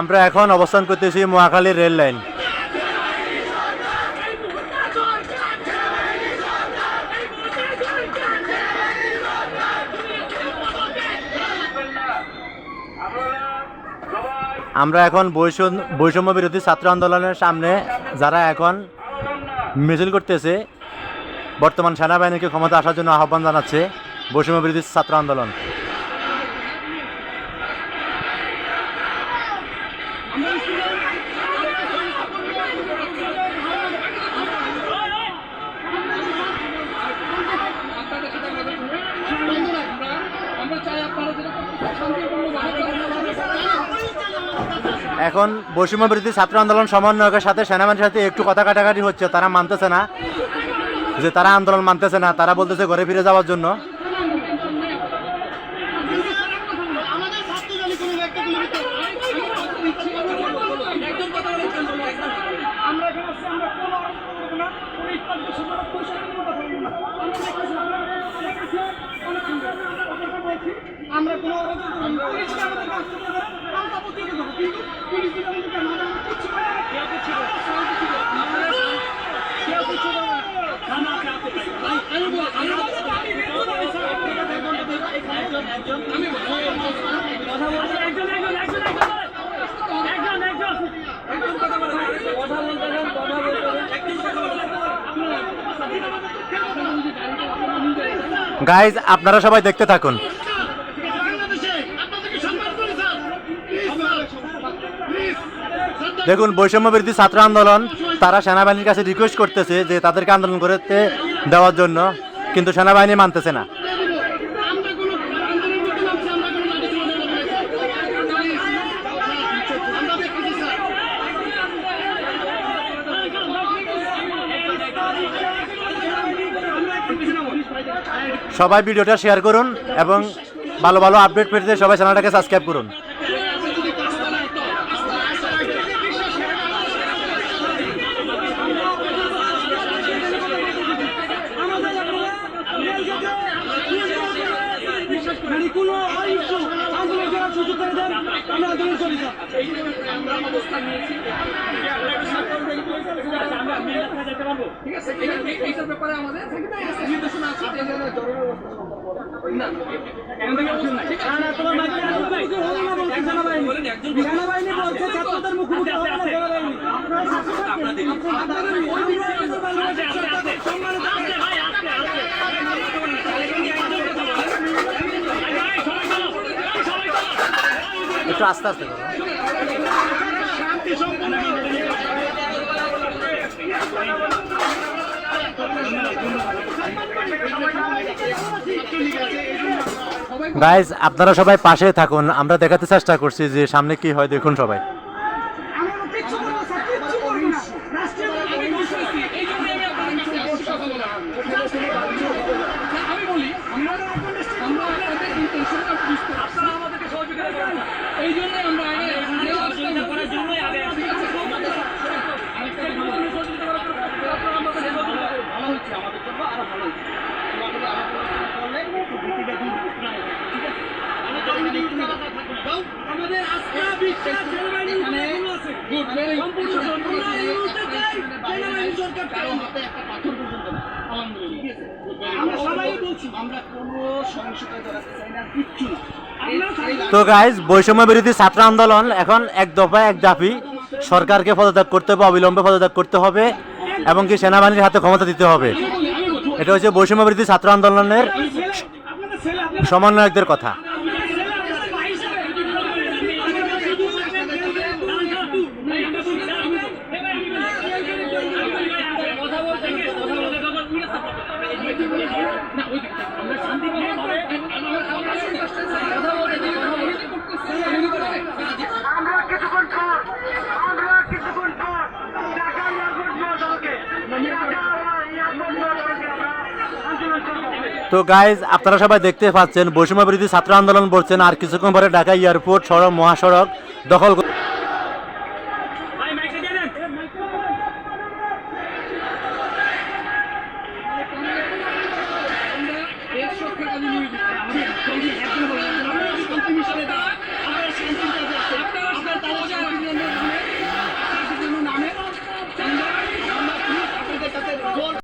আমরা এখন অবস্থান করতেছি মহাখালী রেল লাইন। আমরা এখন বৈষম্য বিরোধী ছাত্র আন্দোলনের সামনে যারা এখন মিছিল করতেছে, বর্তমান সেনাবাহিনীকে ক্ষমতা আসার জন্য আহ্বান জানাচ্ছে বৈষম্য বিরোধী ছাত্র আন্দোলন আমরা চাই আপনারা যেটা শান্তিপূর্ণভাবে এখন বৈষম্য বিরোধী ছাত্র আন্দোলন সমন্বয়কের সাথে সেনাবাহিনীর সাথে একটু কথা কাটাকাটি হচ্ছে, তারা মানতেছে না, যে তারা আন্দোলন মানতেছে না, তারা বলতেছে ঘরে ফিরে যাওয়ার জন্য আমাদের ছাত্র দলের কোনো একটা একজন কথা বলে আমরা এখানে আসছি আমরা কোনো আলোচনা করব না কোনো ইত্যাদি সুন্দর পয়সা কোনো কথা বলব না আমরা দেখতেছি আপনারা দেখতেছি অনেক সুন্দর আপনাকে বলছি আমরা কোনো অভিযোগ করব না পুলিশকে আমাদের কাজ করতে হবে পাল্টা প্রতিরোধ করব কিন্তু পুলিশ যদি আমাদের কেন আমরা কিচ্ছু করে না কেউ কিচ্ছু করে না কেউ কিচ্ছু করে না কেউ কিচ্ছু করে না আমি বলি আমি বলি আমি কথা বলছি একজন একজন একজন একজন একজন একজন কথা বলে কথা বলতে দেন কথা বলতে দেন একজন কথা বলে গাইজ আপনারা সবাই দেখতে থাকুন। বাংলাদেশে আপনাদেরকে সম্মান করি স্যার। প্লিজ দেখুন বৈষম্য বিরোধী ছাত্র আন্দোলন তারা সেনাবাহিনীর কাছে রিকোয়েস্ট করতেছে যে তাদেরকে আন্দোলন করতে দেওয়ার জন্য কিন্তু সেনাবাহিনী মানতেছে না আমরা কোনো আন্দোলন করতে নামছি আমরা কোনো লাঠি চালাতে আমরা দেখেছি স্যার সবাই ভিডিওটা শেয়ার করুন এবং ভালো ভালো আপডেট পেতে সবাই চ্যানেলটাকে সাবস্ক্রাইব করুন। আমরা আন্দোলন আমরা অবস্থান নিয়েছি। ঠিক আছে এই- এইটার ব্যাপারে আমাদের নির্দেশনা আছে যে এখানে জরুরি অবস্থা না ঠিক আছে। সেনাবাহিনী বলছে ছাত্রদের মুখোমুখি হবে না সেনাবাহিনী আপনারা আপনাদের ওই বিভাগের বাংলাদেশ সরকারকে সম্মানিত একটু আস্তে আস্তে করুন শান্তি সম্পন্ন গাইজ আপনারা সবাই পাশে থাকুন। আমরা দেখাতে চেষ্টা করছি যে সামনে কি হয়, দেখুন সবাই। আমি বলা বুঝতে আপনারা আমাদেরকে সহযোগিতা করেন না এই জন্যই আমরা আগে আগে সহযোগিতা করার জন্যই আগে ঠিক আছে আমাদের আরেকটা আমাদের সহযোগিতা করার জন্য আপনারা আমাদের সহযোগিতা করুন। ভালো হচ্ছে আমাদের জন্য আরও ভালো হচ্ছে আমাদের আরও করলে ভীতিটা দূর হবে। ঠিক আছে আমাদের আস্থা বিশ্বাস সেনাবাহিনীর উপরে এখনও আছে গুড ভেরি সম্পূর্ণ সম্পূর্ণ এই মুহূর্তে চাই সেনাবাহিনী সরকার কারও হাতে একটা পাথর পর্যন্ত না আলহামদুলিল্লাহ আমরা সবাই বলছি আমরা কোনো সহিংসতা জড়াতে চাই না তো গাইজ বৈষম্য বিরোধী ছাত্র আন্দোলন এখন এক দফা এক দাবি সরকারকে পদত্যাগ করতে হবে, অবিলম্বে পদত্যাগ করতে হবে, এবং কি সেনাবাহিনীর হাতে ক্ষমতা দিতে হবে। এটা হচ্ছে বৈষম্য বিরোধী ছাত্র আন্দোলনের সমন্বয়কদের কথা। তো গাইজ আপনারা সবাই দেখতে পাচ্ছেন বৈষম্য বিরোধী ছাত্র আন্দোলন বলছেন, আর কিছুক্ষণ পরে ঢাকা এয়ারপোর্ট সড়ক, মহাসড়ক দখল